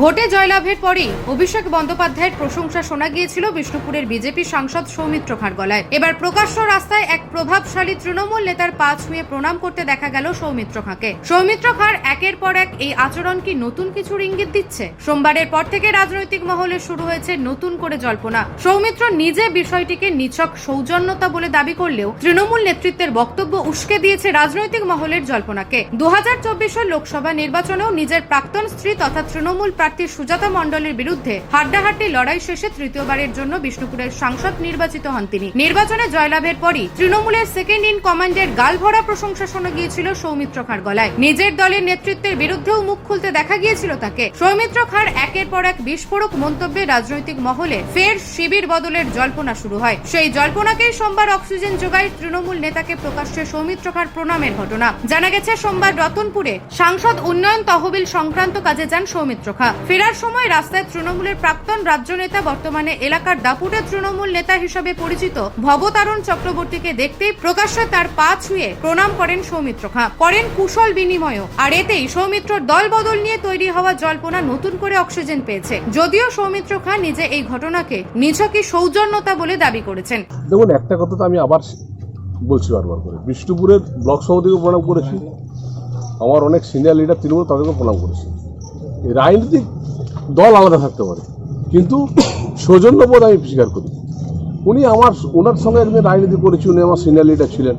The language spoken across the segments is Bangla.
ভোটে জয়লাভের পরেই অভিষেক বন্দ্যোপাধ্যায়ের প্রশংসা শোনা গিয়েছিল বিষ্ণুপুরের বিজেপি সাংসদ সৌমিত্র খাঁর গলায় এবার প্রকাশ্য রাস্তায় এক প্রভাবশালী তৃণমূল নেতার পা ছুঁয়ে প্রণাম করতে দেখা গেল সৌমিত্র খাঁকে। সৌমিত্র খাঁর একের পর এক এই আচরণ কি নতুন কিছুর ইঙ্গিত দিচ্ছে? সোমবারের পর থেকে রাজনৈতিক মহলে শুরু হয়েছে নতুন করে জল্পনা। সৌমিত্র নিজে বিষয়টিকে নিছক সৌজন্যতা বলে দাবি করলেও তৃণমূল নেতৃত্বের বক্তব্য উস্কে দিয়েছে রাজনৈতিক মহলের জল্পনাকে। দু হাজার লোকসভা নির্বাচনেও নিজের প্রাক্তন স্ত্রী তথা তৃণমূল প্রার্থী সুজাতা মণ্ডলের বিরুদ্ধে হাড্ডাহাড্ডি লড়াই শেষে তৃতীয়বারের জন্য বিষ্ণুপুরের সাংসদ নির্বাচিত হন তিনি। নির্বাচনে জয়লাভের পরই তৃণমূলের সেকেন্ড ইন কমান্ডের গালভরা প্রশংসা শোনা গিয়েছিল সৌমিত্র খাঁর গলায়। নিজের দলের নেতৃত্বের বিরুদ্ধেও মুখ খুলতে দেখা গিয়েছিল তাকে। সৌমিত্র খাঁর একের পর এক বিস্ফোরক মন্তব্যে রাজনৈতিক মহলে ফের শিবির বদলের জল্পনা শুরু হয়। সেই জল্পনাকেই সোমবার অক্সিজেন যোগায় তৃণমূল নেতাকে প্রকাশ্যে সৌমিত্র খাঁর প্রণামের ঘটনা। জানা গেছে, সোমবার রতনপুরে সাংসদ উন্নয়ন তহবিল সংক্রান্ত কাজে যান সৌমিত্র খাঁ। ফেরার সময় রাস্তায় তৃণমূলের প্রাক্তন রাজ্য নেতা, বর্তমানে এলাকার দাপুটে তৃণমূল নেতা হিসেবে পরিচিত ভবতারণ চক্রবর্তীকে দেখতেই প্রকাশ্যে তার পা ছুঁয়ে প্রণাম করেন সৌমিত্র খাঁ। করেন কুশল বিনিময়ও, আর এতেই সৌমিত্রর দল বদল নিয়ে তৈরি হওয়া জল্পনা নতুন করে অক্সিজেন পেয়েছে। যদিও সৌমিত্র খাঁ নিজে এই ঘটনাকে নিছকই সৌজন্যতা বলে দাবি করেছেন। দেখুন, একটা কথা তো আমি আবার বলছি বারবার করে। বিষ্ণুপুরের ব্লক সভাপতিকে প্রণাম করেছি। আমার অনেক সিনিয়র লিডার তৃণমূল তাদেরকে প্রণাম করেছি। রাজনৈতিক দল আলাদা থাকতে পারে। কিন্তু সৌজন্যবোধ আমি স্বীকার করি। উনি আমার ওনার সঙ্গে একদিন রাজনীতি করেছি উনি আমার সিনিয়র লিডার ছিলেন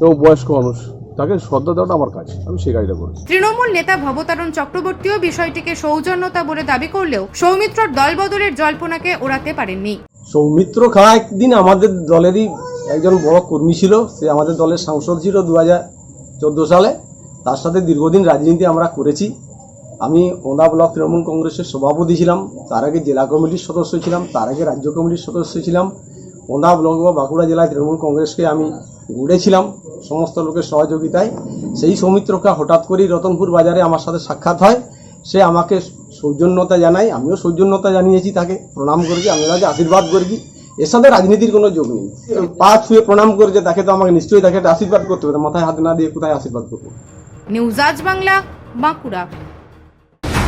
এবং বয়স্ক মানুষ। তাকে শ্রদ্ধা দেওয়াটা আমার কাজ আমি সেই কাজটা করেছি। তৃণমূল নেতা ভবতারণ চক্রবর্তীও বিষয়টিকে সৌজন্যতা বলে দাবি করলেও সৌমিত্রর দলবদলের জল্পনাকে ওড়াতে পারেননি। সৌমিত্র খা একদিন আমাদের দলেরই একজন বড় কর্মী ছিল। সে আমাদের দলের সাংসদ ছিল দু হাজার চোদ্দ সালে। তার সাথে দীর্ঘদিন রাজনীতি আমরা করেছি। আমি ওন্দা ব্লক তৃণমূল কংগ্রেসের সভাপতি ছিলাম, তার আগে জেলা কমিটির সদস্য ছিলাম, তার আগে রাজ্য কমিটির সদস্য ছিলাম। ওন্দা ব্লক বা বাঁকুড়া জেলায় তৃণমূল কংগ্রেসকে আমি গড়েছিলাম সমস্ত লোকের সহযোগিতায়। সেই সৌমিত্রকা হঠাৎ করেই রতনপুর বাজারে আমার সাথে সাক্ষাৎ হয়। সে আমাকে সৌজন্যতা জানায়, আমিও সৌজন্যতা জানিয়েছি তাকে, প্রণাম করেছি, আমি তাকে আশীর্বাদ করেছি। এর সাথে রাজনীতির কোনো যোগ নেই। পা ছুঁয়ে প্রণাম করেছে, তাকে তো আমাকে নিশ্চয়ই তাকে আশীর্বাদ করতে হবে, মাথায় হাত না দিয়ে কোথায় আশীর্বাদ করব? নিউজ আজ বাংলা, বাঁকুড়া।